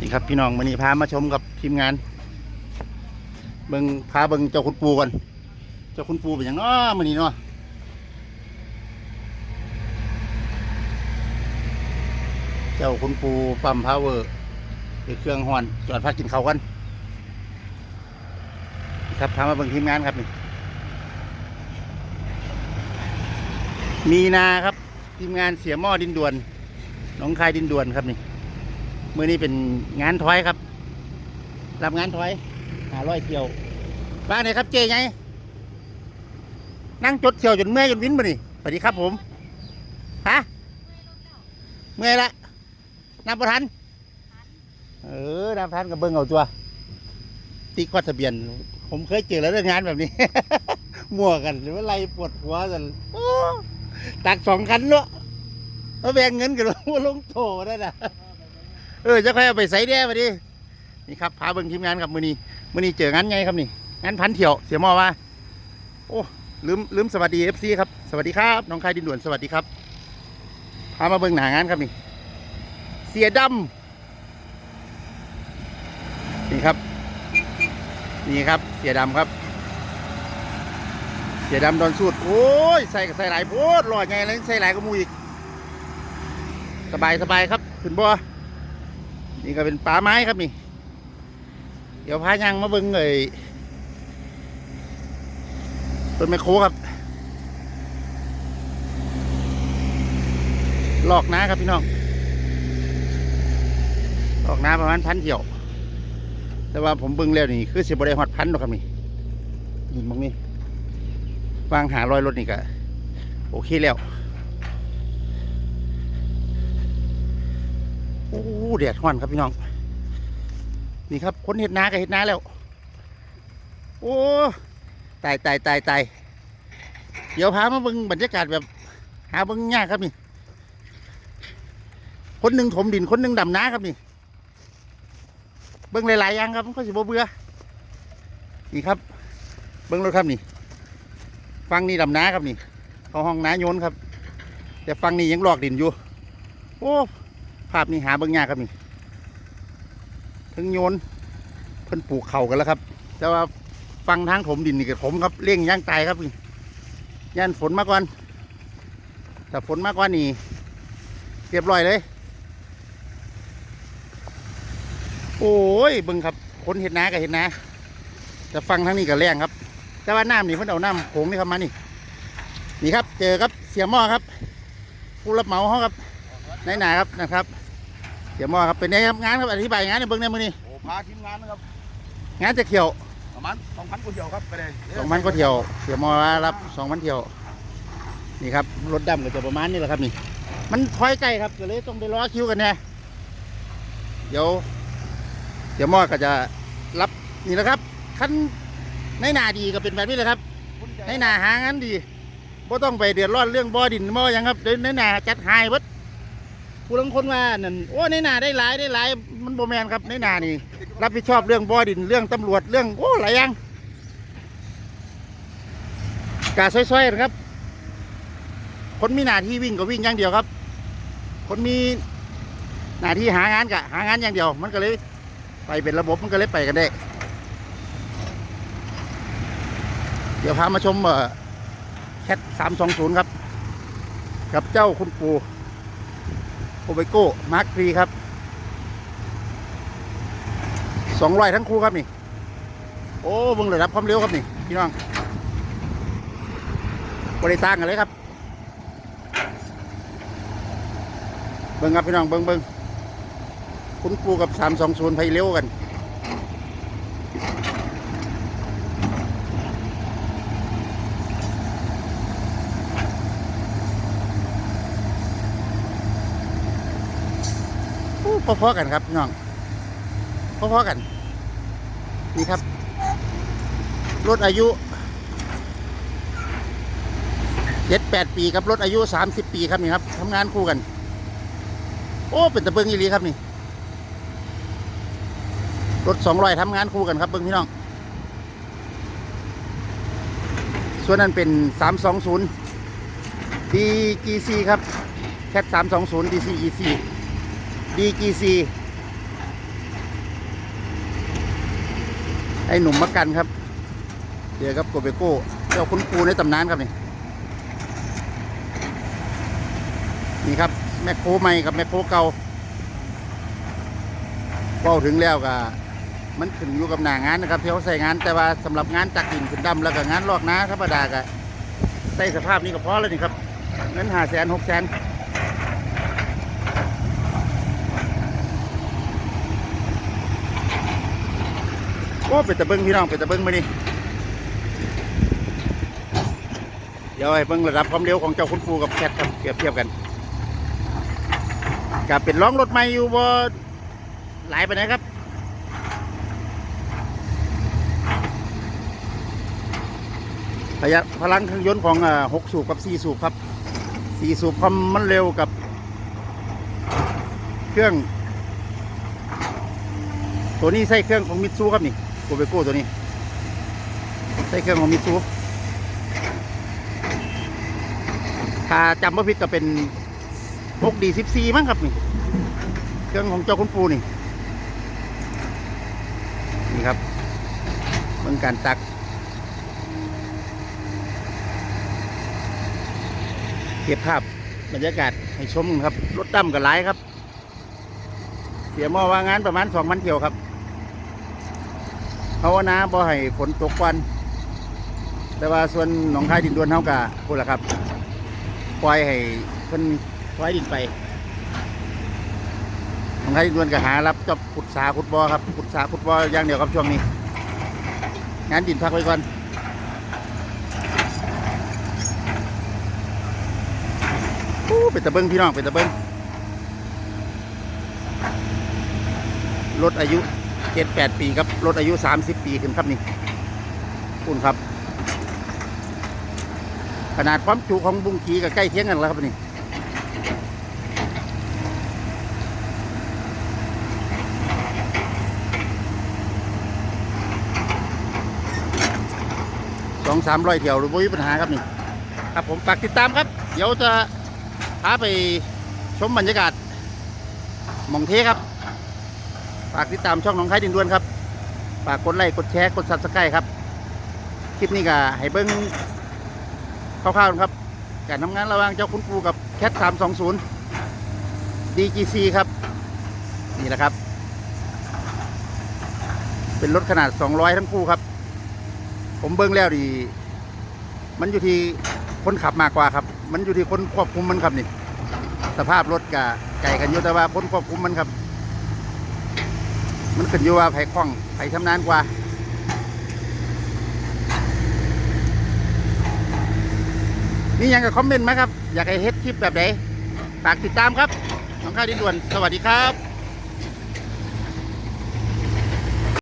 นี่ครับพี่น้องวันนี้พามาชมกับทีมงาน เบิงพาเบิงเจ้าคุณปูก่อนเจ้าคุณปูเป็นอย่างน้อมันนี้เนาะเจ้าคุณปูปั๊มพาวเวอร์เครื่องหอนจอดพักกินเขากันครับพามาเบิงทีมงานครับนี่มีนาครับทีมงานเสียหม้อดินด่วนหนองคายดินด่วนครับนี่ มือนี้เป็นงานถอยครับ รับงานถอยหาร้อยเที่ยวบ้านไหนครับเจ๊ไงนั่งจดเที่ยวจนเมื่อยจนวินมานี่สวัสดีครับผมฮะเมื่อยละนับประทันเออนับประทันกับเบิ้งเอาตัวตีกวาดทะเบียน ผมเคยเจอแล้วเรื่องงานแบบนี้ มั่วกันหรือว่าไรปวดหัวกันตักสองคันเนาะแล้วแบ่งเงินกันว่าลงโถได้นะ เออจะค่อยเอาไปใส่แด้มาดินี่ครับพาเบิ่งทีมงานครับมือนี้มือนี้เจองานไงครับนี่งานพันเที่ยวเสียมอว่า โอ้ลืมลืมสวัสดีเอฟซีครับสวัสดีครับน้องคายดินด่วนสวัสดีครับพามาเบิ่งหนางานครับนี่ เสียดำนี่ครับนี่ครับเสียดำครับ เสียดำโดนสูตรโอ้ยใส่กับใส่หลายโพดหล่อไงแล้วใส่หลายก็มูอีก สบายสบายครับขึ้นบ่ นี่ก็เป็นป่าไม้ครับนี่ เดี๋ยวพายังมาเบิ่งเลยต้นไมโครครับหลอกน้าครับพี่น้องหลอกน้าประมาณพันเที่ยว แต่ว่าผมเบิ่งแล้วนี่คือสิบได้ฮอดพันหรอกครับนี่นี่มองนี่วางหารอยรถนี่ก็โอเคแล้ว อ้แดดร้อนครับพี่น้อง นี่ครับคนเห็ดนากับเห็ดนาแล้ว โอ้ตายตายตายตายเดี๋ยวพามาเบิ่งบรรยากาศแบบ หาเบิ่งยากครับนี่ คนหนึ่งถมดินคนหนึ่งดำนาครับนี่เบิ่งหลายๆอย่างครับมันก็สิบ่เบื่อนี่ครับ เบิ่งรถครับนี่ฟังนี่ดำนาครับนี่ เขาห้องน้าโยนครับ แต่ฟังนี่ยังหลอกดินอยู่ โอ้ ภาพนี้หาเบิ่งยากครับนี่ถึงโยนเพิ่นปลูกเข่ากันแล้วครับ แต่ว่าฟังทางถมดินนี่กับผมครับเลี้ยงย่างตายครับนี่ย่านฝนมาก่อนแต่ฝนมากกว่านี่เรียบร้อยเลย โอ้ยเบิ่งครับคนเห็ดนากับเห็ดนาแต่ฟังทางนี้กับแรงครับ แต่ว่าน้ำนี่เพิ่นเอาน้ำโขงนี่ครับมานี่นี่ครับ เจอครับเสียหม้อครับผู้รับเหมาเขาครับในหนาครับนะครับ เสียหมอครับเป็นไงครับงานครับอธิบายงานในเบื้องในมือนี้โอ้พาทีมงานนะครับงานจะเขียวประมาณสองพันกว่าเที่ยวครับไปเลยสองพันก็เที่ยว เสียหมอว่ารับสองพันเที่ยวนี่ครับรถดำก็จะประมาณนี้แหละครับนี่ มันถอยใกล้ครับก็เลยต้องไปรอคิวกันแน่เดี๋ยวเสียหมอก็จะรับนี่แหละครับขั้นในหนาดีก็เป็นแบบนี้เลยครับในหนาหางานดีบ่ต้องไปเดือดร้อนเรื่องบ่อดินบ่อหยังครับเดี๋ยวในหนาจัดหายเบิด ผู้ลังคนว่านั่นโอ้ในนาได้หลายได้หลายมันโบแมนครับในนานี่ รับผิดชอบเรื่องบ่อดินเรื่องตำรวจเรื่องโอ้หลายอย่างกาซอยๆนะครับ คนมีหน้าที่วิ่งก็วิ่งอย่างเดียวครับ คนมีหน้าที่หางานกะหางานอย่างเดียว มันก็เลยไปเป็นระบบมันก็เลยไปกันได้เดี๋ยวพามาชมเอ่อแคทสามสองศูนย์ครับ กับเจ้าคุณปู โอเบโก้มาร์ครีครับสองร้อยทั้งคู่ครับนี่ โอ้เบิ้งเลยรับความเร็วครับนี่พี่น้องบริต่างกันเลยครับ เบิ้งครับพี่น้องเบิ้งเบิ้งคุณปูกับสามสองศูนย์ไปเร็วกัน พอๆกันครับน้องพอๆกัน นี่ครับ รถอายุเจ็ดแปดปีกับรถอายุสามสิบปีครับนี่ครับทำงานคู่กัน โอ้ เป็นตะเบิงอีหลีครับนี่รถสองร้อยทำงานคู่กันครับเบิ้งพี่น้อง ส่วนนั้นเป็นสามสองศูนย์ DGC ครับแคทสามสองศูนย์ DCEC DGC ไอ้หนุ่มมักกันครับเจอกับโกเบโก้เจ้าคุณครูในตำนานครับนี่นี่ครับ แมคโครใหม่กับแมคโครเก่าเว้าถึงแล้วก็มันขึ้นอยู่กับหน้างานนะครับที่เขาใส่งานแต่ว่าสำหรับงานตักดินขึ้นดำแล้วก็งานลอกน้าธรรมดาก็ใส่สภาพนี้ก็พอแล้วนี่ครับเงินห้าแสนหกแสน อ้เป็นตะเบิ้งพี่น้องเป็นตะเบิ้งมานี่เดี๋ยวให้เบิ้งระดับความเร็วของเจ้าคุณครูกับแคทครับเปรียบเทียบกันกับเป็นล้องรถใหม่อยู่บ่หลายไปไหนครับพยะพลังเครื่องยนต์ของหกสูบกับสี่สูบครับสี่สูบความมันเร็วกับ เครื่อง ตัวนี้ใส่เครื่องของมิตซูครับนี่ โกเบโก้ตัวนี้ใส่เครื่องของมิซูถ้าจำไม่ผิดก็เป็นพกดีสิบสี่มั้งครับนี่ เครื่องของเจ้าคุณปูนี่ นี่ครับเมืองการตักเก็บภาพบรรยากาศให้ชมครับ รถตั้มกับหลครับ เสียหมอว่างานประมาณสองพันเที่ยวครับ ภาวนาบ่ให้ฝนตกวันแต่ว่าส่วนหนองคายดินดวนเท่ากะพูดละครับ ปล่อยให้เพิ่นปล่อยดินไปหนองคายดินดวนก็หารับจอบขุดสาขุดบ่อครับขุดสาขุดบ่ออย่างเดียวครับช่วงนี้งานดินพักไว้ก่อนโอ้เป็นตะเบิงพี่น้องเป็นตะเบิงรถอายุ เจ็ดแปดปีครับ รถอายุสามสิบปีขึ้นครับนี่คุณครับ ขนาดความจุของบุ้งกีก็ใกล้เคียงกันแล้วครับนี่สองสามร้อยเที่ยวหรือไม่มีปัญหาครับนี่ ครับผมฝากติดตามครับ เดี๋ยวจะพาไปชมบรรยากาศหมองเทครับ ฝากติดตามช่องน้องคายดินด้วนครับ ฝากกดไลค์กดแชร์กดซับสไครต์ครับ คลิปนี้ก็ให้เบิ้งคร่าวๆครับ การทำงานระหว่างเจ้าคุณครูกับแคท320 DGC ครับ นี่แหละครับ เป็นรถขนาด 200 ทั้งคู่ครับ ผมเบิ้งแล้วดี มันอยู่ที่คนขับมากกว่าครับ มันอยู่ที่คนควบคุมมันครับนี่ สภาพรถกับไก่กันอยู่แต่ว่าคนควบคุมมันครับ มันขึ้นอยู่ว่าไผคล่องไผชำนาญกว่านี่ยังกับคอมเมนต์ไหมครับ อยากให้เฮ็ดคลิปแบบไหนฝากติดตามครับน้องข้าวดินด่วน สวัสดีครับ